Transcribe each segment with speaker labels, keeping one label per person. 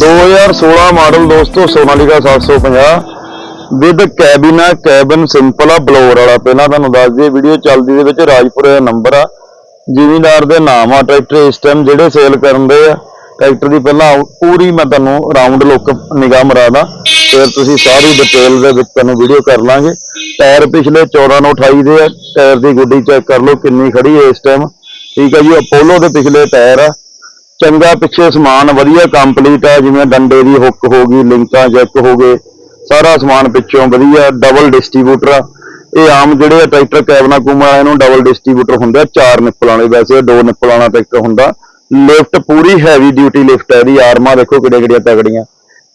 Speaker 1: 2016 model ਦੋਸਤੋ, Sonalika 750 with cabin ਆ cabin simple ਆ, ਬਲੋਰ ਵਾਲਾ। ਪਹਿਲਾਂ ਤੁਹਾਨੂੰ ਦੱਸ ਦਈਏ, ਵੀਡੀਓ ਚੱਲਦੀ ਦੇ ਵਿੱਚ ਰਾਜਪੁਰੇ ਦਾ ਨੰਬਰ ਆ। ਜ਼ਿਮੀਂਦਾਰ ਦੇ ਨਾਮ ਆ, ਟਰੈਕਟਰ ਇਸ ਟਾਈਮ ਜਿਹੜੇ ਸੇਲ ਕਰਨ ਦੇ ਆ। ਟਰੈਕਟਰ ਦੀ ਪਹਿਲਾਂ ਪੂਰੀ ਮੈਂ ਤੁਹਾਨੂੰ ਰਾਉਂਡ ਲੁੱਕ ਨਿਗਾਹ ਮਰਾਦਾ। ਫਿਰ ਤੁਸੀਂ ਸਾਰੀ ਡਿਟੇਲ ਦੇ ਵਿੱਚ ਤੁਹਾਨੂੰ ਵੀਡੀਓ ਕਰ ਲਾਂਗੇ। ਟਾਇਰ ਪਿਛਲੇ 14 ਨੂੰ 28 ਦੇ ਆ। ਟਾਇਰ ਦੀ ਗੁੱਡੀ ਚੈੱਕ ਕਰ ਲਓ ਕਿੰਨੀ ਖੜੀ ਹੈ ਇਸ ਟਾਈਮ ਠੀਕ ਹੈ ਜੀ ਅਪੋਲੋ ਦੇ ਪਿਛਲੇ ਟਾਇਰ ਆ। ਚੰਗਾ ਪਿੱਛੇ ਸਮਾਨ, ਵਧੀਆ ਕੰਪਲੀਟ ਆ, ਜਿਵੇਂ ਡੰਡੇ ਦੀ ਹੁੱਕ ਹੋ ਗਈ, ਲਿੰਕਾਂ ਜੈਕ ਹੋ ਗਏ, ਸਾਰਾ ਸਮਾਨ ਪਿੱਛੋਂ ਵਧੀਆ ਡਬਲ ਡਿਸਟ੍ਰੀਬਿਊਟਰ ਆ। ਇਹ ਆਮ ਜਿਹੜੇ ਟਰੈਕਟਰ ਕੈਬਨਾ ਕੁਮਾ ਵਾਲੇ ਡਬਲ ਡਿਸਟ੍ਰੀਬਿਊਟਰ ਹੁੰਦੇ ਚਾਰ ਨਿੱਪਲ ਵਾਲੇ, ਵੈਸੇ ਦੋ ਨਿੱਪਲ ਵਾਲਾ ਟਰੈਕਟਰ ਹੁੰਦਾ। ਲਿਫਟ ਪੂਰੀ ਹੈਵੀ ਡਿਊਟੀ ਲਿਫਟ ਹੈ ਇਹਦੀ ਆਰਮਾਂ ਦੇਖੋ ਕਿਹੜੇ ਕਿਹੜੀਆਂ ਤਗੜੀਆਂ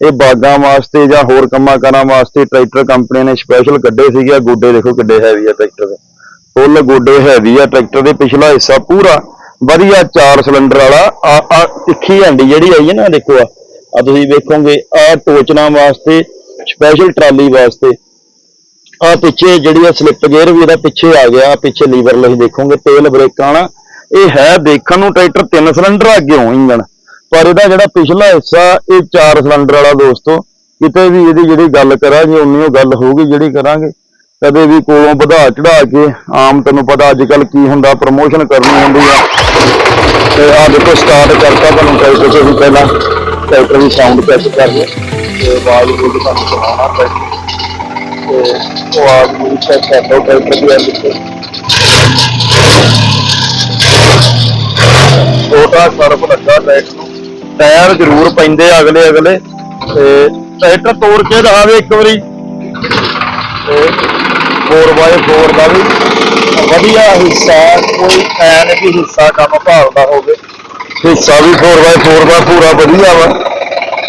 Speaker 1: ਇਹ ਬਾਗਾਂ ਵਾਸਤੇ ਜਾਂ ਹੋਰ ਕੰਮਾਂ ਕਾਰਾਂ ਵਾਸਤੇ ਟਰੈਕਟਰ ਕੰਪਨੀ ਨੇ ਸਪੈਸ਼ਲ ਕੱਢੇ ਸੀਗੇ ਗੋਡੇ ਦੇਖੋ ਕਿੱਡੇ ਹੈਵੀ ਆ ਟਰੈਕਟਰ ਦੇ। ਫੁੱਲ ਗੋਡੇ ਹੈਵੀ ਆ, ਟਰੈਕਟਰ ਦੇ ਪਿਛਲਾ ਹਿੱਸਾ ਪੂਰਾ ਵਧੀਆ ਚਾਰ ਸਿਲੰਡਰ ਵਾਲਾ, ਆ ਆ ਤਿੱਖੀ ਹੰਡੀ ਜਿਹੜੀ ਆਈ ਹੈ ਨਾ, ਦੇਖੋ ਆ ਆ ਤੁਸੀਂ ਵੇਖੋਗੇ, ਆ ਟੋਚਨਾ ਵਾਸਤੇ ਸਪੈਸ਼ਲ ਟਰਾਲੀ ਵਾਸਤੇ, ਆ ਪਿੱਛੇ ਜਿਹੜੀ ਆ ਸਲਿੱਪ ਗੇਅਰ ਵੀ ਇਹਦਾ ਪਿੱਛੇ ਆ ਗਿਆ ਆਹ ਪਿੱਛੇ ਲੀਵਰ ਲਈ ਦੇਖੋਗੇ, ਤੇਲ ਬ੍ਰੇਕਾਂ ਵਾਲਾ ਇਹ ਹੈ ਦੇਖਣ ਨੂੰ ਟਰੈਕਟਰ ਤਿੰਨ ਸਿਲੰਡਰ ਆ ਅੱਗਿਓਂ ਇੰਜਣ ਪਰ ਇਹਦਾ ਜਿਹੜਾ ਪਿਛਲਾ ਹਿੱਸਾ, ਇਹ ਚਾਰ ਸਿਲੰਡਰ ਵਾਲਾ ਦੋਸਤੋ, ਕਿਤੇ ਵੀ ਇਹਦੀ ਜਿਹੜੀ ਗੱਲ ਕਰਾਂ ਜੇ ਉਨੀ ਉਹ ਗੱਲ ਹੋਊਗੀ ਜਿਹੜੀ ਕਰਾਂਗੇ। ਕਦੇ ਵੀ ਕੋਲੋਂ ਵਧਾ ਚੜਾ ਕੇ ਆਮ ਤੈਨੂੰ ਪਤਾ ਅੱਜ ਕੱਲ ਕੀ ਹੁੰਦਾ ਪ੍ਰਮੋਸ਼ਨ ਕਰਨੀ ਹੁੰਦੀ ਆ। ਤੇ ਆ ਦੇਖੋ ਸਟਾਰਟ ਕਰਤਾ ਤੁਹਾਨੂੰ ਟਰੈਕਟਰ ਤੋਂ ਵੀ ਪਹਿਲਾਂ ਟਰੈਕਟਰ ਦੀ ਸਾਊਂਡ ਚੈੱਕ ਕਰ ਲਓ। ਤੇ ਆਵਾਜ਼ ਵੀ ਤੁਹਾਨੂੰ ਸੁਣਾਉਣਾ ਪੈਂਦੀ ਤੇ ਉਹ ਆਵਾਜ਼ ਵੀ ਚੈੱਕ ਕਰ ਲਓ ਟਰੈਕਟਰ ਦੀ ਅੱਜ ਛੋਟਾ ਸਰਫ ਲੱਗਾ ਟਰੈਕਟਰ ਨੂੰ। ਟਾਇਰ ਜ਼ਰੂਰ ਪੈਂਦੇ ਆ ਅਗਲੇ ਅਗਲੇ ਤੇ ਟਰੈਕਟਰ ਤੋੜ ਕੇ ਦਿਖਾਵੇ ਇੱਕ ਵਾਰੀ। ਤੇ 4x4 ਦਾ ਵੀ ਵਧੀਆ ਹਿੱਸਾ ਹੈ, ਕੋਈ ਐ ਨਹੀਂ ਕਿ ਹਿੱਸਾ ਕੰਮ ਭਾਲਦਾ ਹੋਵੇ। ਹਿੱਸਾ ਵੀ 4x4 ਦਾ ਪੂਰਾ ਵਧੀਆ ਵਾ।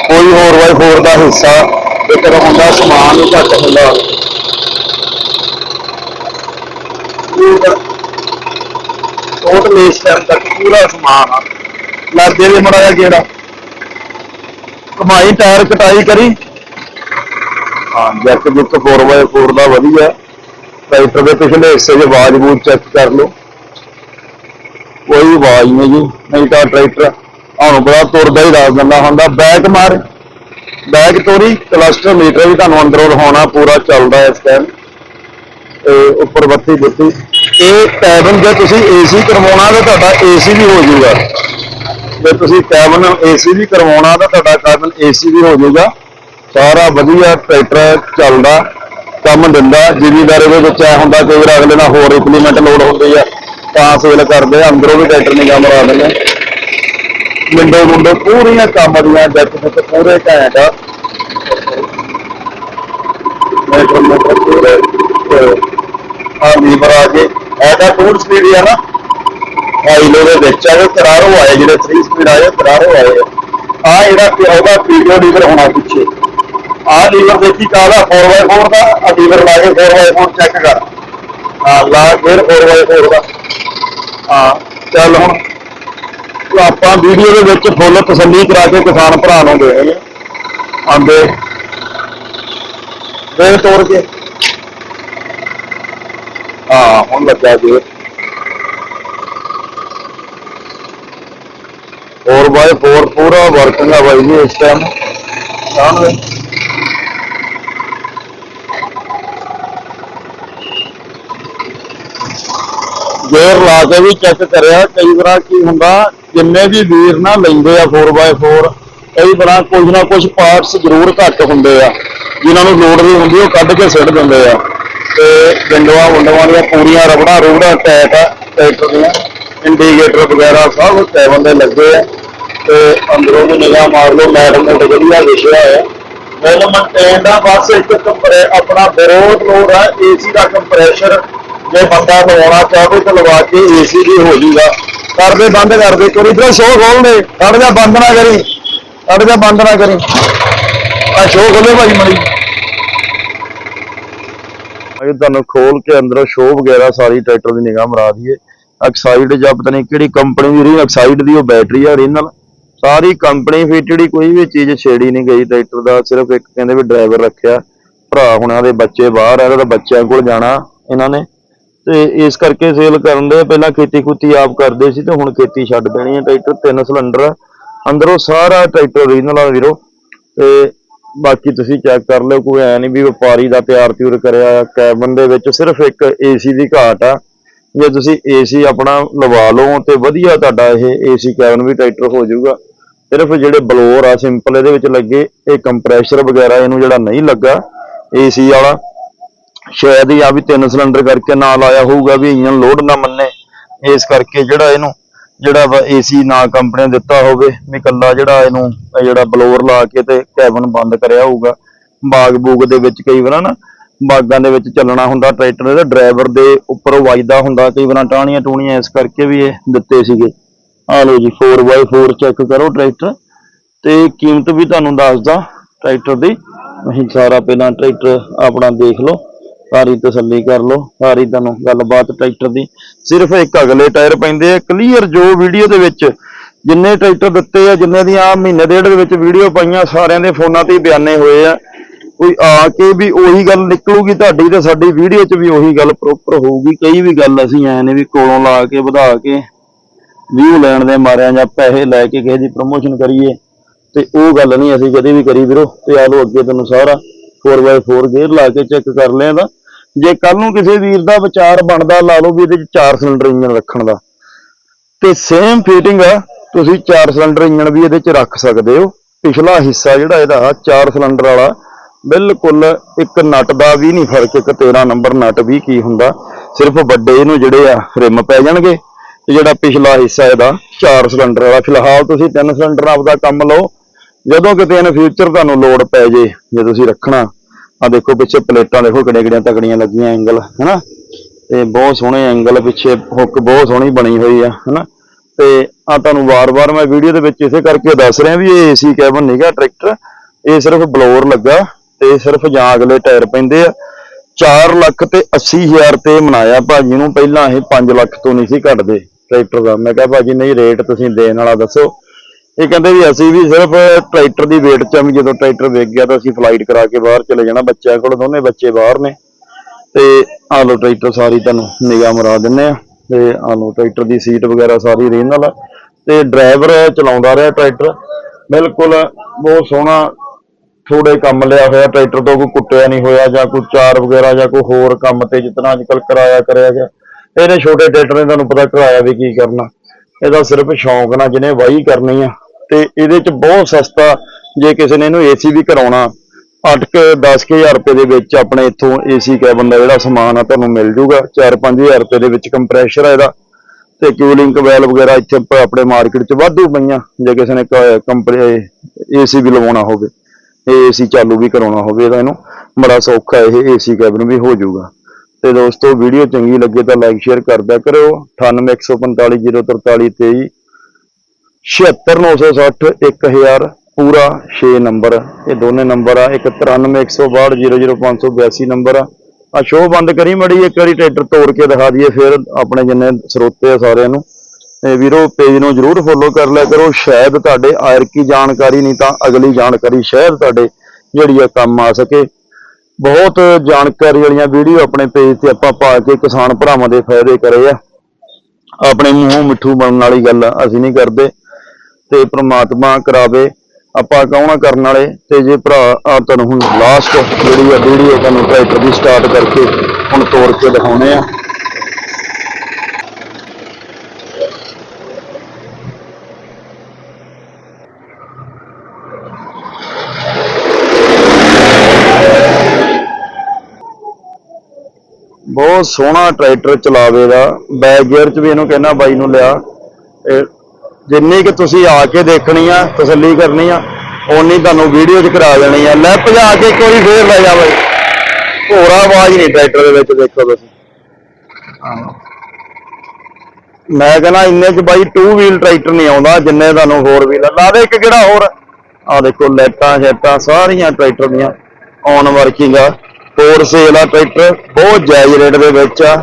Speaker 1: ਕੋਈ 4x4 ਦਾ ਹਿੱਸਾ। ਇੱਕ ਹੁੰਦਾ ਸਮਾਨ ਵੀ ਘੱਟ ਹੁੰਦਾ। ਟੋਟਲ ਇਸ ਟਾਈਮ ਤੱਕ ਪੂਰਾ ਸਮਾਨ ਆ। ਲੱਗੇ ਦੇ ਮੜਾ ਜਿਹੜਾ ਕਮਾਈ ਟਾਇਰ ਕਟਾਈ ਕਰੀ। ਹਾਂ ਜੈਕ ਜੁਕ 4x4 ਦਾ ਵਧੀਆ। ਟਰੈਕਟਰ ਦੇ ਪਿਛਲੇ ਹਿੱਸੇ 'ਚ ਆਵਾਜ਼ ਬੂਝ ਚੈੱਕ ਕਰ ਲਓ। ਕੋਈ ਆਵਾਜ਼ ਨਹੀਂ ਜੀ, ਨਹੀਂ ਤਾਂ ਟਰੈਕਟਰ ਤੁਹਾਨੂੰ ਬੜਾ ਤੁਰਦਾ ਹੀ ਦੱਸ ਦਿੰਦਾ ਹੁੰਦਾ। ਬੈਕ ਮਾਰ ਬੈਕ ਤੋਰੀ ਕਲਸਟਰ ਮੀਟਰ ਵੀ ਤੁਹਾਨੂੰ ਅੰਦਰੋਂ ਦਿਖਾਉਣਾ, ਪੂਰਾ ਚੱਲਦਾ ਇਸ ਟਾਈਮ ਤੇ ਉੱਪਰ ਬੱਤੀ ਦਿੱਤੀ। ਇਹ ਕੈਬਨ ਜੇ ਤੁਸੀਂ ਏਸੀ ਕਰਵਾਉਣਾ ਤਾਂ ਤੁਹਾਡਾ ਏਸੀ ਵੀ ਹੋ ਜਾਊਗਾ। ਜੇ ਤੁਸੀਂ ਕੈਬਨ ਏਸੀ ਵੀ ਕਰਵਾਉਣਾ ਤਾਂ ਤੁਹਾਡਾ ਕੈਬਨ ਏਸੀ ਵੀ ਹੋ ਜਾਊਗਾ। ਸਾਰਾ ਵਧੀਆ ਟਰੈਕਟਰ ਚੱਲਦਾ। ਕੰਮ ਦਿੰਦਾ, ਜ਼ਿਮੀਦਾਰ ਦੇ ਵਿੱਚ ਐ ਹੁੰਦਾ ਕਈ ਵਾਰ ਅਗਲੇ ਨਾਲ ਹੋਰ ਇੰਪਲੀਮੈਂਟ ਲੋਡ ਹੁੰਦੀ ਆ, ਤਾਂ ਸੇਲ ਕਰਦੇ ਆ, ਅੰਦਰੋਂ ਵੀ ਟਰੈਕਟਰ ਨਿਗਾਹ ਮਰਾ ਦਿੰਦੇ ਵਿੰਡੋ ਵਿੰਡੋ ਪੂਰੀਆਂ ਕੰਮ ਦੀਆਂ ਜੱਟ ਤੇ ਪੂਰੇ ਘੈਂਟ ਆ। ਮੈਟਰ ਮੈਟਰ ਪੂਰੇ ਆ ਲੀਵਰ ਆ ਕੇ ਐਡਾ ਟੂਲ ਸਪੀਡ ਆ ਨਾ। ਹਾਈਵੇ ਦੇ ਵਿੱਚ ਆ ਉਹ ਕਰਾਰੋ ਆਏ, ਜਿਹੜੇ 3 ਸਪੀਡ ਆਏ, ਉਹ ਕਰਾਰੋ ਆਏ ਆ। ਆਹ ਇਹਦਾ ਉਹਦਾ ਪੀਡੀਓ ਲੀਵਰ ਹੋਣਾ ਪਿੱਛੇ। ਆਹ ਲੀਵਰ ਦੇਖੀ ਕਾਹਦਾ 4x4 ਦਾ ਆ ਲੀਵਰ ਲਾ ਕੇ 4x4 ਚੈੱਕ ਕਰ। ਹਾਂ, ਲਾ ਫਿਰ 4x4 ਦਾ। ਹਾਂ, ਚੱਲ ਹੁਣ ਆਪਾਂ ਵੀਡੀਓ ਦੇ ਵਿੱਚ ਫੁੱਲ ਤਸੱਲੀ ਕਰਾ ਕੇ ਕਿਸਾਨ ਭਰਾ ਨੂੰ ਦੇਵਾਂਗੇ ਆਂਦੇ। ਦੇ ਤੋੜ ਕੇ। ਹਾਂ, ਹੁਣ ਲੱਗਾ ਜੀ। 4x4 ਪੂਰਾ ਵਰਕਿੰਗ ਆ ਬਾਈ ਜੀ ਇਸ ਟਾਈਮ ਸਾਹਮਣੇ ਗੇਅਰ ਲਾ ਕੇ ਵੀ ਚੈੱਕ ਕਰਿਆ। ਕਈ ਵਾਰ ਕੀ ਹੁੰਦਾ, ਜਿੰਨੇ ਵੀ ਵੀਰ ਨਾ ਲੈਂਦੇ ਆ 4x4 ਕਈ ਵਾਰ ਕੁਝ ਨਾ ਕੁਝ ਪਾਰਟਸ ਜ਼ਰੂਰ ਘੱਟ ਹੁੰਦੇ ਆ। ਜਿਨ੍ਹਾਂ ਨੂੰ ਲੋੜ ਨਹੀਂ ਹੁੰਦੀ, ਉਹ ਕੱਢ ਕੇ ਸਿੱਟ ਦਿੰਦੇ ਆ। ਤੇ ਵਿੰਡੋਆਂ ਵਿੰਡੋਆਂ ਦੀਆਂ ਪੂਰੀਆਂ ਰਬੜਾਂ ਰੂੜਾਂ ਟੈਟ ਆ ਟਰੈਕਟਰ ਦੀਆਂ ਇੰਡੀਕੇਟਰ ਵਗੈਰਾ ਸਭ ਕੈਬਨ ਦੇ ਲੱਗੇ ਆ। ਤੇ ਅੰਦਰੋਂ ਵੀ ਨਿਗਾਹ ਮਾਰ ਲਓ ਮੈਡਮ ਨੇ ਵਧੀਆ ਲਿਖਿਆ ਹੋਇਆ। ਮੈਨੂੰ ਮੇਨਟੇਨ ਦਾ ਬਸ ਇੱਕ ਕੰਪਰੇ ਆਪਣਾ ਵਿਰੋਧ ਲੋਡ ਹੈ ਏਸੀ ਦਾ ਕੰਪਰੈਸ਼ਰ ਜੇ ਬੰਦਾ ਲਵਾਉਣਾ ਚਾਹਵੇ ਤਾਂ ਲਵਾ ਕੇ ਏਸੀ ਵੀ ਹੋ ਜੂਗਾ ਕਰਦੇ ਬੰਦ ਕਰਦੇ, ਕਰੀ ਫਿਰ ਸ਼ੋਅ ਖੋਲ ਦੇ ਕੱਢ ਬੰਦ ਨਾ ਕਰੀ। ਕੱਢ ਜਾ ਬੰਦ ਨਾ ਕਰੀ। ਆ ਸ਼ੋਅ ਖੋਲੇ ਭਾਈ ਮੜੀ। ਅਜੇ ਤੁਹਾਨੂੰ ਖੋਲ ਕੇ ਅੰਦਰੋਂ ਸ਼ੋਅ ਵਗੈਰਾ ਸਾਰੀ ਟਰੈਕਟਰ ਦੀ ਨਿਗਾਹ ਮਰਾ ਦਈਏ। ਐਕਸਾਈਡ ਜਾਂ ਪਤਾ ਨਹੀਂ, ਕਿਹੜੀ ਕੰਪਨੀ ਦੀ ਰਹੀ ਐਕਸਾਈਡ ਦੀ, ਉਹ ਬੈਟਰੀ ਆ ਰੀਨਲ ਸਾਰੀ ਕੰਪਨੀ ਫਿਟਡ ਹੀ ਕੋਈ ਵੀ ਚੀਜ਼ ਛੇੜੀ ਨਹੀਂ ਗਈ ਟਰੈਕਟਰ ਦਾ। ਸਿਰਫ ਇੱਕ ਕਹਿੰਦੇ ਵੀ ਡਰਾਈਵਰ ਰੱਖਿਆ। ਭਰਾ ਹੁਣਾਂ ਦੇ ਬੱਚੇ ਬਾਹਰ ਆ ਤਾਂ ਬੱਚਿਆਂ ਕੋਲ ਜਾਣਾ ਇਹਨਾਂ ਨੇ। ਤੇ ਇਸ ਕਰਕੇ ਸੇਲ ਕਰਨ ਦੇ ਪਹਿਲਾਂ ਖੇਤੀ ਖੁੱਤੀ ਆਪ ਕਰਦੇ ਸੀ ਤੇ ਹੁਣ ਖੇਤੀ ਛੱਡ ਦੇਣੀ ਹੈ। ਟਰੈਕਟਰ ਤਿੰਨ ਸਿਲੰਡਰ ਆ। ਅੰਦਰੋਂ ਸਾਰਾ ਟਰੈਕਟਰ ਓਰੀਜਨਲ ਆ ਵੀਰੋ। ਤੇ ਬਾਕੀ ਤੁਸੀਂ ਚੈੱਕ ਕਰ ਲਿਓ, ਕੋਈ ਐ ਨਹੀਂ ਵੀ ਵਪਾਰੀ ਦਾ ਤਿਆਰ ਤਿਉਰ ਕਰਿਆ ਕੈਬਨ ਦੇ ਵਿੱਚ ਸਿਰਫ ਇੱਕ ਏਸੀ ਦੀ ਘਾਟ ਆ। ਜੇ ਤੁਸੀਂ ਏਸੀ ਆਪਣਾ ਲਵਾ ਲਓ ਤੇ ਵਧੀਆ ਤੁਹਾਡਾ ਇਹ ਏਸੀ ਕੈਬਨ ਵੀ ਟਰੈਕਟਰ ਹੋ ਜਾਊਗਾ। ਸਿਰਫ ਜਿਹੜੇ ਬਲੋਰ ਆ ਸਿੰਪਲ ਇਹਦੇ ਵਿੱਚ ਲੱਗੇ। ਇਹ ਕੰਪਰੈਸ਼ਰ ਵਗੈਰਾ ਇਹਨੂੰ ਜਿਹੜਾ ਨਹੀਂ ਲੱਗਾ ਏਸੀ ਵਾਲਾ। ਸ਼ਾਇਦ ਹੀ ਆ ਵੀ ਤਿੰਨ ਸਿਲੰਡਰ ਕਰਕੇ ਨਾਲ ਆਇਆ ਹੋਊਗਾ ਵੀ ਇੰਜਨ ਲੋਡ ਨਾ ਮੰਨੇ। ਇਸ ਕਰਕੇ ਜਿਹੜਾ ਇਹਨੂੰ, ਜਿਹੜਾ ਵਾ ਏਸੀ ਨਾ ਕੰਪਨੀ ਦਿੱਤਾ ਹੋਵੇ, ਵੀ ਕੱਲਾ ਜਿਹੜਾ ਇਹਨੂੰ ਜਿਹੜਾ ਬਲੋਰ ਲਾ ਕੇ ਤੇ ਕੈਬਨ ਬੰਦ ਕਰਿਆ ਹੋਊਗਾ। ਬਾਗ ਬੂਗ ਦੇ ਵਿੱਚ ਕਈ ਵਾਰ ਨਾ ਬਾਗਾਂ ਦੇ ਵਿੱਚ ਚੱਲਣਾ ਹੁੰਦਾ, ਟਰੈਕਟਰ ਦੇ ਡਰਾਈਵਰ ਦੇ ਉੱਪਰ ਵਾਜਦਾ ਹੁੰਦਾ, ਕਈ ਵਾਰ ਟਾਹਣੀਆਂ ਟੂਣੀਆਂ ਇਸ ਕਰਕੇ ਵੀ ਇਹ ਦਿੱਤੇ ਸੀਗੇ। ਆ ਲਓ ਜੀ 4x4 ਚੈੱਕ ਕਰੋ ਟਰੈਕਟਰ। ਤੇ ਕੀਮਤ ਵੀ ਤੁਹਾਨੂੰ ਦੱਸਦਾ ਟਰੈਕਟਰ ਦੀ। ਅਸੀਂ ਸਾਰਾ ਪਹਿਲਾਂ ਟਰੈਕਟਰ ਆਪਣਾ ਦੇਖ ਲਓ। ਸਾਰੀ ਤਸੱਲੀ ਕਰ ਲਓ, ਸਾਰੀ ਤੁਹਾਨੂੰ ਗੱਲਬਾਤ ਟਰੈਕਟਰ ਦੀ। ਸਿਰਫ ਇੱਕ ਅਗਲੇ ਟਾਇਰ ਪੈਂਦੇ ਆ ਕਲੀਅਰ ਜੋ ਵੀਡੀਓ ਦੇ ਵਿੱਚ ਜਿੰਨੇ ਟਰੈਕਟਰ ਦਿੱਤੇ ਆ, ਜਿੰਨੇ ਦੀਆਂ ਆਹ ਮਹੀਨੇ ਡੇਢ ਦੇ ਵਿੱਚ ਵੀਡੀਓ ਪਾਈਆਂ, ਸਾਰਿਆਂ ਦੇ ਫੋਨਾਂ ਤੇ ਬਿਆਨੇ ਹੋਏ ਆ। ਕੋਈ ਆ ਕੇ ਵੀ ਉਹੀ ਗੱਲ ਨਿਕਲੂਗੀ, ਤੁਹਾਡੀ ਤੇ ਸਾਡੀ ਵੀਡੀਓ 'ਚ ਵੀ ਉਹੀ ਗੱਲ ਪ੍ਰੋਪਰ ਹੋਊਗੀ। ਕਈ ਵੀ ਗੱਲ ਅਸੀਂ ਐ ਨੇ ਵੀ ਕੋਲੋਂ ਲਾ ਕੇ, ਵਧਾ ਕੇ ਵਿਊ ਲੈਣ ਦੇ ਮਾਰਿਆਂ ਜਾਂ ਪੈਸੇ ਲੈ ਕੇ ਕਿਸੇ ਦੀ ਪ੍ਰੋਮੋਸ਼ਨ ਕਰੀਏ, ਤੇ ਉਹ ਗੱਲ ਨਹੀਂ ਅਸੀਂ ਕਦੇ ਵੀ ਕਰੀ ਵੀਰੋ। ਤੇ ਆ ਲੋ ਅੱਗੇ ਤੈਨੂੰ ਸਾਰਾ 4x4 ਗੇਅਰ ਲਾ ਕੇ ਚੈੱਕ ਕਰ ਲਿਆ ਦਾ ਜੇ ਕੱਲ ਨੂੰ ਕਿਸੇ ਵੀਰ ਦਾ ਵਿਚਾਰ ਬਣਦਾ, ਲਾ ਲਓ ਵੀ ਇਹਦੇ ਚ 4 ਸਿਲੰਡਰ ਇੰਜਨ ਰੱਖਣ ਦਾ। ਤੇ ਸੇਮ ਫਿਟਿੰਗ ਆ, ਤੁਸੀਂ ਚਾਰ ਸਿਲੰਡਰ ਇੰਜਨ ਵੀ ਇਹਦੇ ਚ ਰੱਖ ਸਕਦੇ ਹੋ। ਪਿਛਲਾ ਹਿੱਸਾ ਜਿਹੜਾ ਇਹਦਾ, ਚਾਰ ਸਿਲੰਡਰ ਵਾਲਾ, ਬਿਲਕੁਲ ਇੱਕ ਨਟ ਦਾ ਵੀ ਨਹੀਂ ਫ਼ਰਕ, ਇੱਕ 13 ਨੰਬਰ ਨਟ ਵੀ ਕੀ ਹੁੰਦਾ। ਸਿਰਫ ਵੱਡੇ ਇਹਨੂੰ ਜਿਹੜੇ ਆ ਰਿਮ ਪੈ ਜਾਣਗੇ। ਤੇ ਜਿਹੜਾ ਪਿਛਲਾ ਹਿੱਸਾ ਇਹਦਾ, ਚਾਰ ਸਿਲੰਡਰ ਵਾਲਾ। ਫਿਲਹਾਲ ਤੁਸੀਂ ਤਿੰਨ ਸਿਲੰਡਰ ਆਪਦਾ ਕੰਮ ਲਓ। ਜਦੋਂ ਕਿਤੇ ਇਨ ਫਿਊਚਰ ਤੁਹਾਨੂੰ ਲੋਡ ਪੈ ਜੇ ਜੇ ਤੁਸੀਂ ਰੱਖਣਾ ਆ ਦੇਖੋ ਪਿੱਛੇ ਪਲੇਟਾਂ ਦੇਖੋ ਕਿਹੜੀਆਂ ਕਿਹੜੀਆਂ ਤਕੜੀਆਂ ਲੱਗੀਆਂ ਐਂਗਲ ਹਨਾ? ਤੇ ਬਹੁਤ ਸੋਹਣੇ ਐਂਗਲ ਪਿੱਛੇ ਹੁੱਕ ਬਹੁਤ ਸੋਹਣੀ ਬਣੀ ਹੋਈ ਆ, ਹਨਾ? ਤੇ ਆ ਤੁਹਾਨੂੰ ਵਾਰ-ਵਾਰ ਮੈਂ ਵੀਡੀਓ ਦੇ ਵਿੱਚ ਇਸੇ ਕਰਕੇ ਦੱਸ ਰਿਹਾ ਵੀ ਇਹ ਏਸੀ ਕੈਬਨ ਨਹੀਂਗਾ ਟਰੈਕਟਰ ਇਹ ਸਿਰਫ ਬਲੋਰ ਲੱਗਾ ਤੇ ਸਿਰਫ ਜਾਂ ਅਗਲੇ ਟਾਇਰ ਪੈਂਦੇ ਆ। 4 ਲੱਖ ਤੇ 80 ਹਜ਼ਾਰ ਤੇ ਮਨਾਇਆ ਭਾਜੀ ਨੂੰ, ਪਹਿਲਾਂ ਇਹ 5 ਲੱਖ ਤੋਂ ਨਹੀਂ ਸੀ ਘਟਦੇ ਟਰੈਕਟਰ ਦਾ। ਮੈਂ ਕਿਹਾ ਭਾਜੀ, ਨਹੀਂ ਰੇਟ ਤੁਸੀਂ ਦੇਣ ਵਾਲਾ ਦੱਸੋ। ਇਹ ਕਹਿੰਦੇ ਵੀ ਅਸੀਂ ਵੀ ਸਿਰਫ ਟਰੈਕਟਰ ਦੀ ਵੇਟ ਚ ਆ ਵੀ ਜਦੋਂ ਟਰੈਕਟਰ ਵਿਕ ਗਿਆ ਤਾਂ ਅਸੀਂ ਫਲਾਈਟ ਕਰਾ ਕੇ ਬਾਹਰ ਚਲੇ ਜਾਣਾ, ਬੱਚਿਆਂ ਕੋਲ, ਦੋਨੇ ਬੱਚੇ ਬਾਹਰ ਨੇ। ਤੇ ਆ ਲੋ ਟਰੈਕਟਰ ਸਾਰੀ ਤੁਹਾਨੂੰ ਨਿਗਾਹ ਮਰਾ ਦਿੰਨੇ ਆ। ਤੇ ਆ ਲੋ ਟਰੈਕਟਰ ਦੀ ਸੀਟ ਵਗੈਰਾ ਸਾਰੀ ਰੇਨ ਆ ਤੇ ਡਰਾਈਵਰ ਚਲਾਉਂਦਾ ਰਿਹਾ ਟਰੈਕਟਰ। ਬਿਲਕੁਲ ਬਹੁਤ ਸੋਹਣਾ ਥੋੜੇ ਕੰਮ ਲਿਆ ਹੋਇਆ ਟਰੈਕਟਰ ਤੋਂ, ਕੋਈ ਕੁੱਟਿਆ ਨਹੀਂ ਹੋਇਆ ਜਾਂ ਕੋਈ ਚਾਰ ਵਗੈਰਾ ਜਾਂ ਕੋਈ ਹੋਰ ਕੰਮ ਤੇ ਜਿਤਨਾ ਅੱਜਕੱਲ ਕਰਾਇਆ ਕਰਿਆ ਗਿਆ। ਇਹਨੇ ਛੋਟੇ ਟਰੈਕਟਰ ਨੇ ਤੁਹਾਨੂੰ ਪਤਾ ਕਰਾਇਆ ਵੀ ਕੀ ਕਰਨਾ। ਇਹਦਾ ਸਿਰਫ ਸ਼ੌਂਕ ਨਾਲ ਜਿਹਨੇ ਵਾਹੀ ਕਰਨੀ ਆ ਤੇ ਇਹਦੇ ਚ ਬਹੁਤ ਸਸਤਾ ਜੇ ਕਿਸੇ ਨੇ ਇਹਨੂੰ ਏਸੀ ਵੀ ਕਰਾਉਣਾ। 8 ਕੇ 10000 ਰੁਪਏ ਦੇ ਵਿੱਚ ਆਪਣੇ ਇੱਥੋਂ ਏਸੀ ਕੈਬਨ ਦਾ ਜਿਹੜਾ ਸਮਾਨ ਆ ਤੁਹਾਨੂੰ ਮਿਲ ਜੂਗਾ। 4-5000 ਰੁਪਏ ਦੇ ਵਿੱਚ ਕੰਪਰੈਸ਼ਰ ਆ ਇਹਦਾ। ਤੇ ਕੂਲਿੰਗ ਵੈਲ ਵਗੈਰਾ ਇੱਥੇ ਆਪਣੇ ਮਾਰਕੀਟ 'ਚ ਵਾਧੂ ਪਈਆਂ। ਜੇ ਕਿਸੇ ਨੇ ਕੰਪਨੀ ਏਸੀ ਵੀ ਲਵਾਉਣਾ ਹੋਵੇ, ਇਹ ਏਸੀ ਚਾਲੂ ਵੀ ਕਰਾਉਣਾ ਹੋਵੇ ਤਾਂ ਇਹਨੂੰ, ਬੜਾ ਸੌਖਾ ਇਹ ਏਸੀ ਕੈਬਨ ਵੀ ਹੋ ਜਾਊਗਾ ਤੇ ਦੋਸਤੋ ਵੀਡੀਓ ਚੰਗੀ ਲੱਗੇ ਤਾਂ ਲਾਈਕ ਸ਼ੇਅਰ ਕਰਦਿਆ ਕਰਿਓ। 9814504323 76960 1000 ਪੂਰਾ 6 ਨੰਬਰ। ਇਹ ਦੋਨੇ ਨੰਬਰ ਆ, ਇੱਕ 9316200582 ਨੰਬਰ ਆ। ਆ ਸ਼ੋਅ ਬੰਦ ਕਰੀ ਮੜੀ ਇੱਕ ਵਾਰੀ ਟਰੈਕਟਰ ਤੋੜ ਕੇ ਦਿਖਾ ਦਈਏ ਫਿਰ ਆਪਣੇ ਜਿੰਨੇ ਸਰੋਤੇ ਆ ਸਾਰਿਆਂ ਨੂੰ। ਤੇ ਵੀਰੋ ਪੇਜ ਨੂੰ ਜਰੂਰ ਫੋਲੋ ਕਰ ਲਿਆ ਕਰੋ। ਸ਼ਾਇਦ ਤੁਹਾਡੇ ਆਇਰ ਕੀ ਜਾਣਕਾਰੀ, ਨਹੀਂ ਤਾਂ ਅਗਲੀ ਜਾਣਕਾਰੀ ਸ਼ਾਇਦ ਤੁਹਾਡੇ ਜਿਹੜੀ ਆ ਕੰਮ ਆ ਸਕੇ। ਬਹੁਤ ਜਾਣਕਾਰੀ ਵਾਲੀਆਂ ਵੀਡੀਓ ਆਪਣੇ ਪੇਜ ਤੇ ਆਪਾਂ ਪਾ ਕੇ ਕਿਸਾਨ ਭਰਾਵਾਂ ਦੇ ਫਾਇਦੇ ਕਰੇ ਆ। ਆਪਣੇ ਮੂੰਹੋਂ ਮਿੱਠੂ ਬਣਨ ਵਾਲੀ ਗੱਲ ਅਸੀਂ ਨਹੀਂ ਕਰਦੇ। ਤੇ ਪ੍ਰਮਾਤਮਾ ਕਰਾਵੇ, ਆਪਾਂ ਕੌਣਾ ਕਰਨ ਵਾਲੇ? ਤੇ ਜੇ ਭਰਾ ਆ ਤੁਹਾਨੂੰ ਹੁਣ ਲਾਸਟ ਜਿਹੜੀ ਆ ਵੀਡੀਓ ਤੁਹਾਨੂੰ ਟਰੈਕਟਰ ਦੀ ਸਟਾਰਟ ਕਰਕੇ ਹੁਣ ਤੋੜ ਕੇ ਦਿਖਾਉਣੇ ਆ। ਬਹੁਤ ਸੋਹਣਾ ਟਰੈਕਟਰ ਚਲਾਵੇ ਦਾ ਬੈਕ ਗੇਅਰ ਚ ਵੀ ਇਹਨੂੰ ਕਹਿੰਦਾ ਬਾਈ ਨੂੰ ਲਿਆ। ਜਿੰਨੀ ਕਿ ਤੁਸੀਂ ਆ ਕੇ ਦੇਖਣੀ ਆ, ਤਸੱਲੀ ਕਰਨੀ ਆ, ਓਨੀ ਤੁਹਾਨੂੰ ਵੀਡੀਓ 'ਚ ਕਰਾ ਦੇਣੀ ਆ। ਲੈ ਭਜਾ ਕੇ ਇੱਕ ਫੇਰ ਲੈ ਜਾ ਬਾਈ। ਹੋਰਾ ਆਵਾਜ਼ ਨਹੀਂ ਟਰੈਕਟਰ ਦੇ ਵਿੱਚ, ਦੇਖੋ ਤੁਸੀਂ। ਮੈਂ ਕਹਿੰਦਾ ਇੰਨੇ 'ਚ ਬਾਈ 2 ਵੀਲ ਟਰੈਕਟਰ ਨਹੀਂ ਆਉਂਦਾ, ਜਿੰਨੇ ਤੁਹਾਨੂੰ 4 ਵੀਲ ਲਾ ਦੇ ਇੱਕ ਕਿਹੜਾ ਹੋਰ? ਆ ਦੇਖੋ, ਲੈਟਾਂ ਸ਼ੈਟਾਂ ਸਾਰੀਆਂ ਟਰੈਕਟਰ ਦੀਆਂ ਔਨ ਵਰਕਿੰਗ ਆ ਫੋਰ ਸੇਲ ਆ ਟਰੈਕਟਰ, ਬਹੁਤ ਜਾਇਜ਼ ਰੇਟ ਦੇ ਵਿੱਚ ਆ।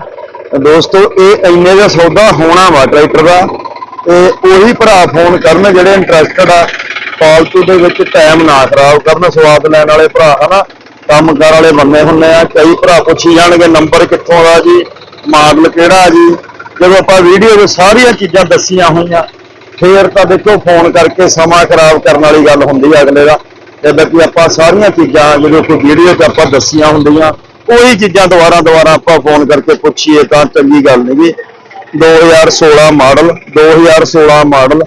Speaker 1: ਦੋਸਤੋ, ਇਹ ਇੰਨੇ ਦਾ ਸੌਦਾ ਹੋਣਾ ਵਾ ਟਰੈਕਟਰ ਦਾ। ਤੇ ਉਹੀ ਭਰਾ ਫੋਨ ਕਰਨ ਜਿਹੜੇ ਇੰਟਰਸਟਡ ਆ ਫਾਲਤੂ ਦੇ ਵਿੱਚ ਟਾਈਮ ਨਾ ਖਰਾਬ ਕਰਨ, ਸਵਾਦ ਲੈਣ ਵਾਲੇ ਭਰਾ, ਹਨਾ? ਕੰਮਕਾਰ ਵਾਲੇ ਬੰਦੇ ਹੁੰਦੇ ਆ, ਕਈ ਭਰਾ ਪੁੱਛੀ ਜਾਣਗੇ ਨੰਬਰ ਕਿੱਥੋਂ ਦਾ ਜੀ, ਮਾਡਲ ਕਿਹੜਾ ਜੀ? ਜਦੋਂ ਆਪਾਂ ਵੀਡੀਓ ਵਿੱਚ ਸਾਰੀਆਂ ਚੀਜ਼ਾਂ ਦੱਸੀਆਂ ਹੋਈਆਂ, ਫੇਰ ਤਾਂ ਦੇਖੋ ਫੋਨ ਕਰਕੇ ਸਮਾਂ ਖਰਾਬ ਕਰਨ ਵਾਲੀ ਗੱਲ ਹੁੰਦੀ ਆ ਅਗਲੇ ਦਾ। ਤੇ ਕਿ ਆਪਾਂ ਸਾਰੀਆਂ ਚੀਜ਼ਾਂ ਜਿਹੜੀਆਂ ਕੋਈ ਵੀਡੀਓ 'ਚ ਆਪਾਂ ਦੱਸੀਆਂ ਹੁੰਦੀਆਂ, ਉਹੀ ਚੀਜ਼ਾਂ ਦੁਬਾਰਾ ਦੁਬਾਰਾ ਆਪਾਂ ਫੋਨ ਕਰਕੇ ਪੁੱਛੀਏ, ਤਾਂ ਚੰਗੀ ਗੱਲ ਨਹੀਂ ਵੀ 2016 ਮਾਡਲ 2016 ਮਾਡਲ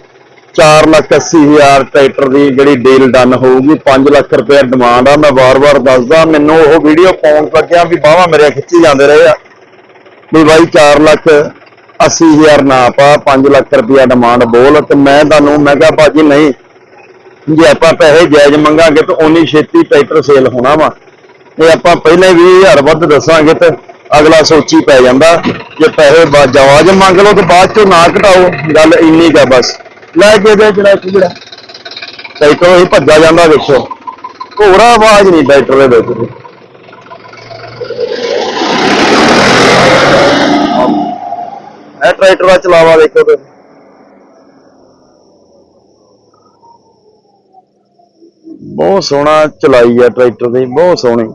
Speaker 1: 4 ਲੱਖ 80 ਹਜ਼ਾਰ ਟਰੈਕਟਰ ਦੀ ਜਿਹੜੀ ਡੀਲ ਡਨ ਹੋਊਗੀ 5 ਲੱਖ ਰੁਪਏ ਡਿਮਾਂਡ ਆ। ਮੈਂ ਵਾਰ-ਵਾਰ ਦੱਸਦਾ, ਮੈਨੂੰ ਉਹ ਵੀਡੀਓ ਪਾਉਣ ਲੱਗਿਆ ਵੀ ਬਾਹਾਂ ਮੇਰੇ ਖਿੱਚੀ ਜਾਂਦੇ ਰਹੇ ਆ। ਵੀ ਬਾਈ 4 ਲੱਖ 80 ਹਜ਼ਾਰ ਨਾ ਪਾ 5 ਲੱਖ ਰੁਪਇਆ ਡਿਮਾਂਡ ਬੋਲ ਤੇ ਮੈਂ ਤੁਹਾਨੂੰ, ਮੈਂ ਕਿਹਾ ਭਾਜੀ ਨਹੀਂ, ਜੇ ਆਪਾਂ ਪੈਸੇ ਜਾਇਜ਼ ਮੰਗਾਂਗੇ ਤਾਂ ਉਨੀ ਛੇਤੀ ਟਰੈਕਟਰ ਸੇਲ ਹੋਣਾ ਵਾ। ਇਹ ਆਪਾਂ ਪਹਿਲੇ 20000 ਵੱਧ ਦੱਸਾਂਗੇ ਤੇ ਅਗਲਾ ਸੋਚੀ ਪੈ ਜਾਂਦਾ ਜੇ ਪੈਸੇ ਬਾ- ਜਵਾਜ਼ ਮੰਗ ਲਓ ਤੇ ਬਾਅਦ ਚੋਂ ਨਾ ਘਟਾਓ, ਗੱਲ ਇੰਨੀ ਕਾ ਬਸ। ਲੈ ਕੇ ਦੇ ਜਿਹੜਾ ਇੱਕ ਜਿਹੜਾ। ਟਰੈਕਟਰ ਹੀ ਭੱਜਾ ਜਾਂਦਾ ਵੇਖੋ। ਘੋੜਾ ਆਵਾਜ਼ ਨਹੀਂ ਟਰੈਕਟਰ ਦੇ ਵਿੱਚ। ਇਹ ਟਰੈਕਟਰ ਦਾ ਚਲਾਵਾ ਦੇਖੋ ਤੇ। ਬਹੁਤ ਸੋਹਣਾ ਚਲਾਈ ਆ ਟਰੈਕਟਰ ਦੀ, ਬਹੁਤ ਸੋਹਣੀ।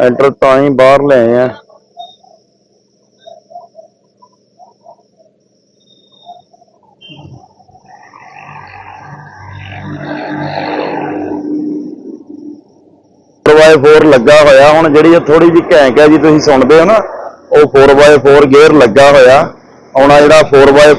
Speaker 1: ਐਂਟਰ ਤਾਂ ਹੀ ਬਾਹਰ ਲੈ ਆ ਵਾਈ 4 ਲੱਗਾ ਹੋਇਆ। ਹੁਣ ਜਿਹੜੀ ਇਹ ਥੋੜੀ ਜਿਹੀ ਘੈਂਕ ਹੈ ਜੀ, ਤੁਸੀਂ ਸੁਣਦੇ ਹੋ ਨਾ, ਉਹ 4x4 ਗੇਅਰ ਲੱਗਾ ਹੋਇਆ। ਆਉਣਾ ਜਿਹੜਾ 4x4